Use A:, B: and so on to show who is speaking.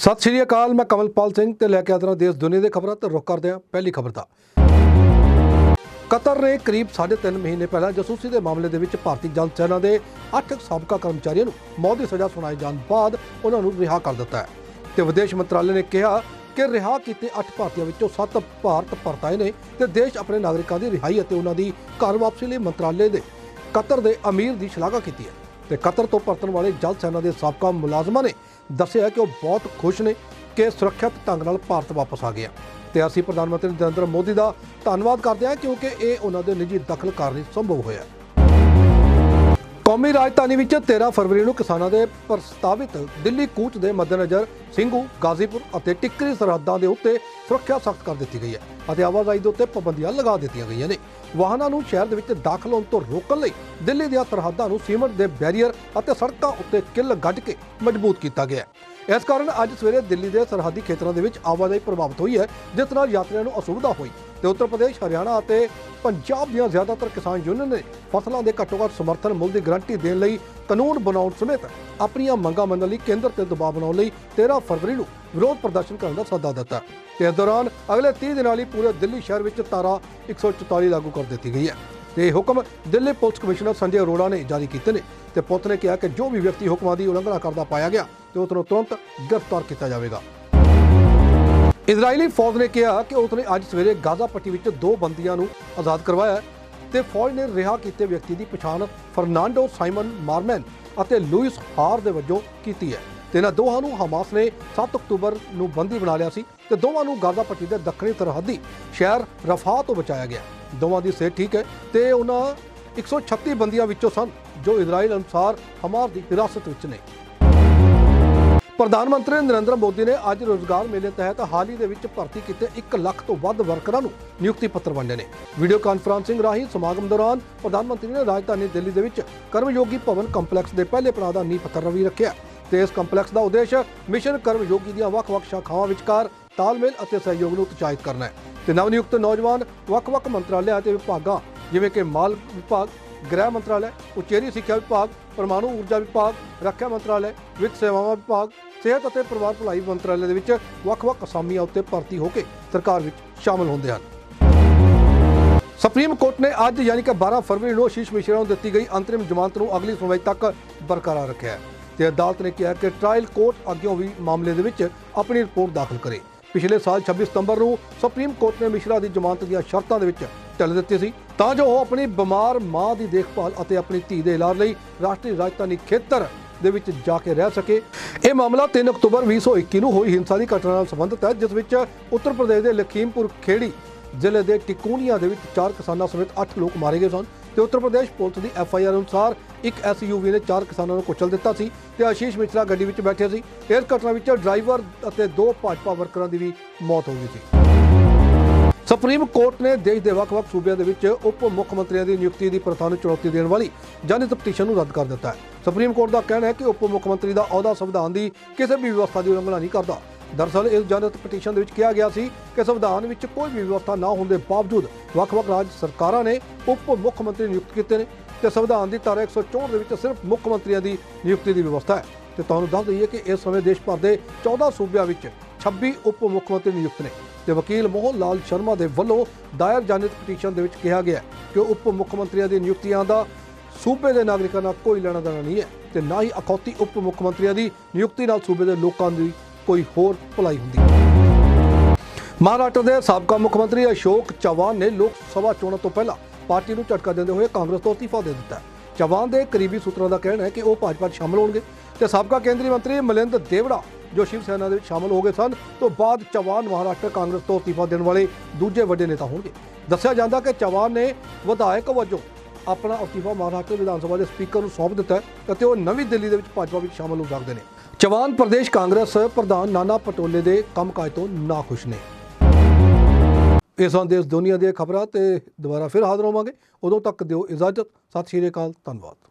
A: ਸਤਿ ਸ਼੍ਰੀ ਅਕਾਲ, ਮੈਂ ਕਮਲਪਾਲ ਸਿੰਘ ਤੇ ਲੈ ਕੇ ਆਦਰਾ ਦੇਸ਼ ਦੁਨੀਆ ਦੇ ਖਬਰਾਂ ਤੇ ਰੁਕ ਕਰਦੇ ਹਾਂ ਪਹਿਲੀ ਖਬਰ ਦਾ। ਕਤਰ ਨੇ ਕਰੀਬ 3.5 ਮਹੀਨੇ ਪਹਿਲਾਂ ਜਸੂਸੀ ਦੇ ਮਾਮਲੇ ਦੇ ਵਿੱਚ ਭਾਰਤੀ ਜਲ ਸੈਨਾ ਦੇ 8 ਸਾਬਕਾ ਕਰਮਚਾਰੀਆਂ ਨੂੰ ਮੌਤ ਦੀ ਸਜ਼ਾ ਸੁਣਾਏ ਜਾਣ ਬਾਅਦ ਉਹਨਾਂ ਨੂੰ ਰਿਹਾ ਕਰ ਦਿੱਤਾ ਹੈ। ਤੇ ਵਿਦੇਸ਼ ਮੰਤਰਾਲੇ ਨੇ ਕਿਹਾ ਕਿ ਰਿਹਾ ਕੀਤੇ 8 ਭਾਰਤੀਆਂ ਵਿੱਚੋਂ 7 ਭਾਰਤ ਪਰਤ ਆਏ ਨੇ ਤੇ ਦੇਸ਼ ਆਪਣੇ ਨਾਗਰਿਕਾਂ ਦੀ ਰਿਹਾਈ ਅਤੇ ਉਹਨਾਂ ਦੀ ਘਰ ਵਾਪਸੀ ਲਈ ਮੰਤਰਾਲੇ ਦੇ ਕਤਰ ਦੇ ਅਮੀਰ ਦੀ ਸ਼ਲਾਘਾ ਕੀਤੀ ਹੈ। ਤੇ ਕਤਰ ਤੋਂ ਪਰਤਣ ਵਾਲੇ ਜਲ ਸੈਨਾ ਦੇ ਸਾਬਕਾ ਮੁਲਾਜ਼ਮਾਂ ਨੇ ਦੱਸਿਆ ਕਿ ਉਹ ਬਹੁਤ ਖੁਸ਼ ਨੇ ਕਿ ਸੁਰੱਖਿਅਤ ਢੰਗ ਨਾਲ ਭਾਰਤ ਵਾਪਸ ਆ ਗਿਆ। ਤੇ ਅਸੀਂ ਪ੍ਰਧਾਨ ਮੰਤਰੀ ਨਰਿੰਦਰ ਮੋਦੀ ਦਾ ਧੰਨਵਾਦ ਕਰਦੇ ਹਾਂ ਕਿਉਂਕਿ ਇਹ ਉਹਨਾਂ ਦੇ ਨਿੱਜੀ ਦਖਲ ਕਾਰਨ ਸੰਭਵ ਹੋਇਆ। ਕੌਮੀ ਰਾਜਧਾਨੀ ਵਿੱਚ 13 ਫਰਵਰੀ ਨੂੰ ਕਿਸਾਨਾਂ ਦੇ ਪ੍ਰਸਤਾਵਿਤ ਦਿੱਲੀ ਕੂਚ ਦੇ ਮੱਦੇਨਜ਼ਰ ਸਿੰਘੂ, ਗਾਜ਼ੀਪੁਰ ਅਤੇ ਟਿੱਕਰੀ ਸਰਹੱਦਾਂ ਦੇ ਉੱਤੇ ਸੁਰੱਖਿਆ ਸਖਤ ਕਰ ਦਿੱਤੀ ਗਈ ਹੈ ਅਤੇ ਆਵਾਜਾਈ ਦੇ ਉੱਤੇ ਪਾਬੰਦੀਆਂ ਲਗਾ ਦਿੱਤੀਆਂ ਗਈਆਂ ਨੇ। ਵਾਹਨਾਂ ਨੂੰ ਸ਼ਹਿਰ ਦੇ ਵਿੱਚ ਦਾਖਲ ਹੋਣ ਤੋਂ ਰੋਕਣ ਲਈ ਦਿੱਲੀ ਦੀਆਂ ਸਰਹੱਦਾਂ ਨੂੰ ਸੀਮੈਂਟ ਦੇ ਬੈਰੀਅਰ ਅਤੇ ਸੜਕਾਂ ਉੱਤੇ ਕਿੱਲ ਗੱਡ ਕੇ ਮਜ਼ਬੂਤ ਕੀਤਾ ਗਿਆ ਹੈ। ਇਸ ਕਾਰਨ ਅੱਜ ਸਵੇਰੇ ਦਿੱਲੀ ਦੇ ਸਰਹੱਦੀ ਖੇਤਰਾਂ ਦੇ ਵਿੱਚ ਆਵਾਜਾਈ ਪ੍ਰਭਾਵਿਤ ਹੋਈ ਹੈ, ਜਿਸ ਨਾਲ ਯਾਤਰੀਆਂ ਨੂੰ ਅਸੁਵਿਧਾ ਹੋਈ। ਤੇ ਉੱਤਰ ਪ੍ਰਦੇਸ਼, ਹਰਿਆਣਾ ਅਤੇ ਪੰਜਾਬ ਦੀਆਂ ਜ਼ਿਆਦਾਤਰ ਕਿਸਾਨ ਯੂਨੀਅਨ ਨੇ ਫਸਲਾਂ ਦੇ ਘੱਟੋ-ਘੱਟ ਸਮਰਥਨ ਮੁੱਲ ਦੀ ਗਰੰਟੀ ਦੇਣ ਲਈ ਕਾਨੂੰਨ ਬਣਾਉਣ ਸਮੇਤ ਆਪਣੀਆਂ ਮੰਗਾਂ ਮੰਨਣ ਲਈ ਕੇਂਦਰ ਤੇ ਦਬਾਅ ਬਣਾਉਣ ਲਈ 13 ਫਰਵਰੀ ਨੂੰ ਵਿਰੋਧ ਪ੍ਰਦਰਸ਼ਨ ਕਰਨ ਦਾ ਸੱਦਾ ਦਿੱਤਾ। ਤੇ ਇਸ ਦੌਰਾਨ ਅਗਲੇ 30 ਦਿਨਾਂ ਲਈ ਪੂਰੇ ਦਿੱਲੀ ਸ਼ਹਿਰ ਵਿੱਚ ਧਾਰਾ 144 ਲਾਗੂ ਕਰ ਦਿੱਤੀ ਗਈ ਹੈ। ਤੇ ਇਹ ਹੁਕਮ ਦਿੱਲੀ ਪੁਲਿਸ ਕਮਿਸ਼ਨਰ ਸੰਜੇ ਅਰੋੜਾ ਨੇ ਜਾਰੀ ਕੀਤੇ ਨੇ। ਤੇ ਪੁਲਿਸ ਨੇ ਕਿਹਾ ਕਿ ਜੋ ਵੀ ਵਿਅਕਤੀ ਹੁਕਮਾਂ ਦੀ ਉਲੰਘਣਾ ਕਰਦਾ ਪਾਇਆ ਗਿਆ ਤੇ ਉਸ ਨੂੰ ਤੁਰੰਤ ਗ੍ਰਿਫਤਾਰ ਕੀਤਾ ਜਾਵੇਗਾ। ਇਜ਼ਰਾਈਲੀ ਫੌਜ ਨੇ ਕਿਹਾ ਕਿ ਉਸ ਨੇ ਅੱਜ ਸਵੇਰੇ ਗਾਜ਼ਾ ਪੱਟੀ ਵਿੱਚ ਦੋ ਬੰਦੀਆਂ ਨੂੰ ਆਜ਼ਾਦ ਕਰਵਾਇਆ ਹੈ ਤੇ ਫੌਜ ਨੇ ਰਿਹਾ ਕੀਤੇ ਵਿਅਕਤੀ ਦੀ ਪਛਾਣ ਫਰਨਾਂਡੋ ਸਾਈਮਨ ਮਾਰਮੈਨ ਅਤੇ ਲੂਇਸ ਹਾਰ ਦੇ ਵਜੋਂ ਕੀਤੀ ਹੈ ਤੇ ਇਹਨਾਂ ਦੋਹਾਂ ਨੂੰ ਹਮਾਸ ਨੇ 7 ਅਕਤੂਬਰ ਨੂੰ ਬੰਦੀ ਬਣਾ ਲਿਆ ਸੀ ਤੇ ਦੋਵਾਂ ਨੂੰ ਗਾਜ਼ਾ ਪੱਟੀ ਦੇ ਦੱਖਣੀ ਸਰਹੱਦੀ ਸ਼ਹਿਰ ਰਫਾ ਤੋਂ ਬਚਾਇਆ ਗਿਆ। ਦੋਵਾਂ ਦੀ ਸਿਹਤ ਠੀਕ ਹੈ ਤੇ ਉਹਨਾਂ 136 ਬੰਦੀਆਂ ਵਿੱਚੋਂ ਸਨ ਜੋ ਇਜ਼ਰਾਈਲ ਅਨੁਸਾਰ ਹਮਾਸ ਦੀ ਹਿਰਾਸਤ ਵਿੱਚ ਨੇ। ਪ੍ਰਧਾਨ ਮੰਤਰੀ ਨਰਿੰਦਰ ਮੋਦੀ ਨੇ ਅੱਜ ਰੋਜ਼ਗਾਰ ਮੇਲੇ ਤਹਿਤ ਹਾਲ ਹੀ ਦੇ ਵਿੱਚ ਭਰਤੀ ਕੀਤੇ 1 ਲੱਖ ਤੋਂ ਵੱਧ ਵਰਕਰਾਂ ਨੂੰ ਨਿਯੁਕਤੀ ਪੱਤਰ ਵੰਡੇ ਨੇ। ਵੀਡੀਓ ਕਾਨਫਰੰਸਿੰਗ ਰਾਹੀਂ ਸਮਾਗਮ ਦੌਰਾਨ ਪ੍ਰਧਾਨ ਮੰਤਰੀ ਨੇ ਰਾਜਧਾਨੀ ਦਿੱਲੀ ਦੇ ਵਿੱਚ ਕਰਮਯੋਗੀ ਭਵਨ ਕੰਪਲੈਕਸ ਦੇ ਪਹਿਲੇ ਪੜਾਅ ਦਾ ਨੀਂਹ ਪੱਥਰ ਵੀ ਰੱਖਿਆ। ਤੇ ਇਸ ਕੰਪਲੈਕਸ ਦਾ ਉਦੇਸ਼ ਮਿਸ਼ਨ ਕਰਮਯੋਗੀ ਦੀਆਂ ਵੱਖ-ਵੱਖ ਸ਼ਾਖਾਵਾਂ ਵਿਚਕਾਰ ਤਾਲਮੇਲ ਅਤੇ ਸਹਿਯੋਗ ਨੂੰ ਉਤਸ਼ਾਹਿਤ ਕਰਨਾ ਹੈ। ਤੇ ਨਵ ਨਿਯੁਕਤ ਨੌਜਵਾਨ ਵੱਖ-ਵੱਖ ਮੰਤਰਾਲਿਆਂ ਅਤੇ ਵਿਭਾਗਾਂ ਜਿਵੇਂ ਕਿ ਮਾਲ ਵਿਭਾਗ ਗ੍ਰਹਿ ਮੰਤਰਾਲੇ, ਉਚੇਰੀ ਸਿੱਖਿਆ ਵਿਭਾਗ, ਪਰਮਾਣੂ ਊਰਜਾ ਵਿਭਾਗ, ਰੱਖਿਆ ਮੰਤਰਾਲੇ, ਵਿੱਤ ਸੇਵਾਵਾਂ ਵਿਭਾਗ, ਸਿਹਤ ਅਤੇ ਪਰਿਵਾਰ ਭਲਾਈ ਮੰਤਰਾਲੇ ਦੇ ਵਿੱਚ ਵੱਖ-ਵੱਖ ਅਸਾਮੀਆਂ ਉੱਤੇ ਭਰਤੀ ਹੋ ਕੇ ਸਰਕਾਰ ਵਿੱਚ ਸ਼ਾਮਲ ਹੁੰਦੇ ਹਨ। ਸੁਪਰੀਮ ਕੋਰਟ ਨੇ ਅੱਜ ਯਾਨੀ ਕਿ 12 ਫਰਵਰੀ ਨੂੰ ਆਸ਼ੀਸ਼ ਮਿਸ਼ਰਾ ਨੂੰ ਦਿੱਤੀ ਗਈ ਅੰਤਰਿਮ ਜ਼ਮਾਨਤ ਨੂੰ ਅਗਲੀ ਸੁਣਵਾਈ ਤੱਕ ਬਰਕਰਾਰ ਰੱਖਿਆ ਹੈ ਤੇ ਅਦਾਲਤ ਨੇ ਕਿਹਾ ਕਿ ਟ੍ਰਾਇਲ ਕੋਰਟ ਅੱਗੇ ਵੀ ਮਾਮਲੇ ਦੇ ਵਿੱਚ ਆਪਣੀ ਰਿਪੋਰਟ ਦਾਖਲ ਕਰੇ। ਪਿਛਲੇ ਸਾਲ 26 ਸਤੰਬਰ ਨੂੰ ਸੁਪਰੀਮ ਕੋਰਟ ਨੇ ਮਿਸ਼ਰਾ ਦੀ ਜ਼ਮਾਨਤ ਦੀਆਂ ਸ਼ਰਤਾਂ ਦੇ ਵਿੱਚ ਢਿੱਲ ਦਿੱਤੀ ਸੀ। ਤਾਂ ਜੋ ਉਹ ਆਪਣੀ ਬਿਮਾਰ ਮਾਂ ਦੀ ਦੇਖਭਾਲ ਅਤੇ ਆਪਣੀ ਧੀ ਦੇ ਇਲਾਜ ਲਈ ਰਾਸ਼ਟਰੀ ਰਾਜਧਾਨੀ ਖੇਤਰ ਦੇ ਵਿੱਚ ਜਾ ਕੇ ਰਹਿ ਸਕੇ। ਇਹ ਮਾਮਲਾ 3 ਅਕਤੂਬਰ 2021 ਨੂੰ ਹੋਈ ਹਿੰਸਾ ਦੀ ਘਟਨਾ ਨਾਲ ਸੰਬੰਧਿਤ ਹੈ, ਜਿਸ ਵਿੱਚ ਉੱਤਰ ਪ੍ਰਦੇਸ਼ ਦੇ ਲਖੀਮਪੁਰ ਖੇੜੀ ਜ਼ਿਲ੍ਹੇ ਦੇ ਟਿਕੂਨੀਆ ਦੇ ਵਿੱਚ ਚਾਰ ਕਿਸਾਨਾਂ ਸਮੇਤ 8 ਲੋਕ ਮਾਰੇ ਗਏ ਸਨ ਤੇ ਉੱਤਰ ਪ੍ਰਦੇਸ਼ ਪੁਲਿਸ ਦੀ ਐਫ ਆਈ ਆਰ ਅਨੁਸਾਰ ਇੱਕ ਐਸਯੂਵੀ ਨੇ ਚਾਰ ਕਿਸਾਨਾਂ ਨੂੰ ਕੁਚਲ ਦਿੱਤਾ ਸੀ ਤੇ ਆਸ਼ੀਸ਼ ਮਿਸ਼ਰਾ ਗੱਡੀ ਵਿੱਚ ਬੈਠੇ ਸੀ। ਇਸ ਘਟਨਾ ਵਿੱਚ ਡਰਾਈਵਰ ਅਤੇ ਦੋ ਭਾਜਪਾ ਵਰਕਰਾਂ ਦੀ ਵੀ ਮੌਤ ਹੋ ਗਈ ਸੀ। ਸੁਪਰੀਮ ਕੋਰਟ ਨੇ ਦੇਸ਼ ਦੇ ਵੱਖ-ਵੱਖ ਸੂਬਿਆਂ ਦੇ ਵਿੱਚ ਉਪ ਮੁੱਖ ਮੰਤਰੀਆਂ ਦੀ ਨਿਯੁਕਤੀ ਦੀ ਪ੍ਰਥਾ ਨੂੰ ਚੁਣੌਤੀ ਦੇਣ ਵਾਲੀ ਜਨਹਿਤ ਪਟੀਸ਼ਨ ਨੂੰ ਰੱਦ ਕਰ ਦਿੱਤਾ ਹੈ। ਸੁਪਰੀਮ ਕੋਰਟ ਦਾ ਕਹਿਣਾ ਹੈ ਕਿ ਉਪ ਮੁੱਖ ਮੰਤਰੀ ਦਾ ਅਹੁਦਾ ਸੰਵਿਧਾਨ ਦੀ ਕਿਸੇ ਵੀ ਵਿਵਸਥਾ ਦੀ ਉਲੰਘਣਾ ਨਹੀਂ ਕਰਦਾ। ਦਰਅਸਲ ਇਸ ਜਨਹਿਤ ਪਟੀਸ਼ਨ ਦੇ ਵਿੱਚ ਕਿਹਾ ਗਿਆ ਸੀ ਕਿ ਸੰਵਿਧਾਨ ਵਿੱਚ ਕੋਈ ਵੀ ਵਿਵਸਥਾ ਨਾ ਹੋਣ ਦੇ ਬਾਵਜੂਦ ਵੱਖ-ਵੱਖ ਰਾਜ ਸਰਕਾਰਾਂ ਨੇ ਉਪ ਮੁੱਖ ਮੰਤਰੀ ਨਿਯੁਕਤ ਕੀਤੇ ਨੇ ਤੇ ਸੰਵਿਧਾਨ ਦੀ ਧਾਰਾ 164 ਦੇ ਵਿੱਚ ਸਿਰਫ ਮੁੱਖ ਮੰਤਰੀਆਂ ਦੀ ਨਿਯੁਕਤੀ ਦੀ ਵਿਵਸਥਾ ਹੈ। ਤੇ ਤੁਹਾਨੂੰ ਦੱਸ ਦਈਏ ਕਿ ਇਸ ਸਮੇਂ ਦੇਸ਼ ਭਰ ਦੇ 14 ਸੂਬਿਆਂ ਵਿੱਚ 26 ਉਪ ਮੁੱਖ ਮੰਤਰੀ ਨਿਯੁਕਤ ਨੇ। ਤੇ ਵਕੀਲ ਮੋਹਨ ਲਾਲ ਸ਼ਰਮਾ ਦੇ ਵੱਲੋਂ ਦਾਇਰ ਜਨਹਿਤ ਪਟੀਸ਼ਨ ਦੇ ਵਿੱਚ ਕਿਹਾ ਗਿਆ ਕਿ ਉਪ ਮੁੱਖ ਮੰਤਰੀਆਂ ਦੀ ਨਿਯੁਕਤੀਆਂ ਦਾ ਸੂਬੇ ਦੇ ਨਾਗਰਿਕਾਂ ਨਾਲ ਕੋਈ ਲੈਣਾ ਦੇਣਾ ਨਹੀਂ ਹੈ ਤੇ ਨਾ ਹੀ ਅਖੌਤੀ ਉਪ ਮੁੱਖ ਮੰਤਰੀਆਂ ਦੀ ਨਿਯੁਕਤੀ ਨਾਲ ਸੂਬੇ ਦੇ ਲੋਕਾਂ ਦੀ ਕੋਈ ਹੋਰ ਭਲਾਈ ਹੁੰਦੀ ਹੈ ਮਹਾਰਾਸ਼ਟਰ ਦੇ ਸਾਬਕਾ ਮੁੱਖ ਮੰਤਰੀ ਅਸ਼ੋਕ ਚਵਾਨ ਨੇ ਲੋਕ ਸਭਾ ਚੋਣਾਂ ਤੋਂ ਪਹਿਲਾਂ ਪਾਰਟੀ ਨੂੰ ਝਟਕਾ ਦਿੰਦੇ ਹੋਏ ਕਾਂਗਰਸ ਤੋਂ ਅਸਤੀਫਾ ਦੇ ਦਿੱਤਾ ਹੈ। ਚਵਾਨ ਦੇ ਕਰੀਬੀ ਸੂਤਰਾਂ ਦਾ ਕਹਿਣਾ ਹੈ ਕਿ ਉਹ ਭਾਜਪਾ 'ਚ ਸ਼ਾਮਲ ਹੋਣਗੇ ਤੇ ਸਾਬਕਾ ਕੇਂਦਰੀ ਮੰਤਰੀ ਮਲਿੰਦ ਦੇਵੜਾ ਜੋ ਸ਼ਿਵ ਸੈਨਾ ਦੇ ਵਿੱਚ ਸ਼ਾਮਲ ਹੋ ਗਏ ਸਨ, ਤੋਂ ਬਾਅਦ ਚਵਾਨ ਮਹਾਰਾਸ਼ਟਰ ਕਾਂਗਰਸ ਤੋਂ ਅਸਤੀਫਾ ਦੇਣ ਵਾਲੇ ਦੂਜੇ ਵੱਡੇ ਨੇਤਾ ਹੋਣਗੇ। ਦੱਸਿਆ ਜਾਂਦਾ ਕਿ ਚਵਾਨ ਨੇ ਵਿਧਾਇਕ ਵਜੋਂ ਆਪਣਾ ਅਸਤੀਫਾ ਮਹਾਰਾਸ਼ਟਰ ਵਿਧਾਨ ਸਭਾ ਦੇ ਸਪੀਕਰ ਨੂੰ ਸੌਂਪ ਦਿੱਤਾ ਅਤੇ ਉਹ ਨਵੀਂ ਦਿੱਲੀ ਦੇ ਵਿੱਚ ਭਾਜਪਾ ਵਿੱਚ ਸ਼ਾਮਲ ਹੋ ਸਕਦੇ ਨੇ। ਚਵਾਨ ਪ੍ਰਦੇਸ਼ ਕਾਂਗਰਸ ਪ੍ਰਧਾਨ ਨਾਨਾ ਪਟੋਲੇ ਦੇ ਕੰਮਕਾਜ ਤੋਂ ਨਾਖੁਸ਼ ਨੇ। ਇਸ ਹਨ ਦੇਸ਼ ਦੁਨੀਆ ਦੀਆਂ ਖਬਰਾਂ ਤੇ ਦੁਬਾਰਾ ਫਿਰ ਹਾਜ਼ਰ ਹੋਵਾਂਗੇ। ਉਦੋਂ ਤੱਕ ਦਿਓ ਇਜਾਜ਼ਤ। ਸਤਿ ਸ਼੍ਰੀ ਅਕਾਲ। ਧੰਨਵਾਦ।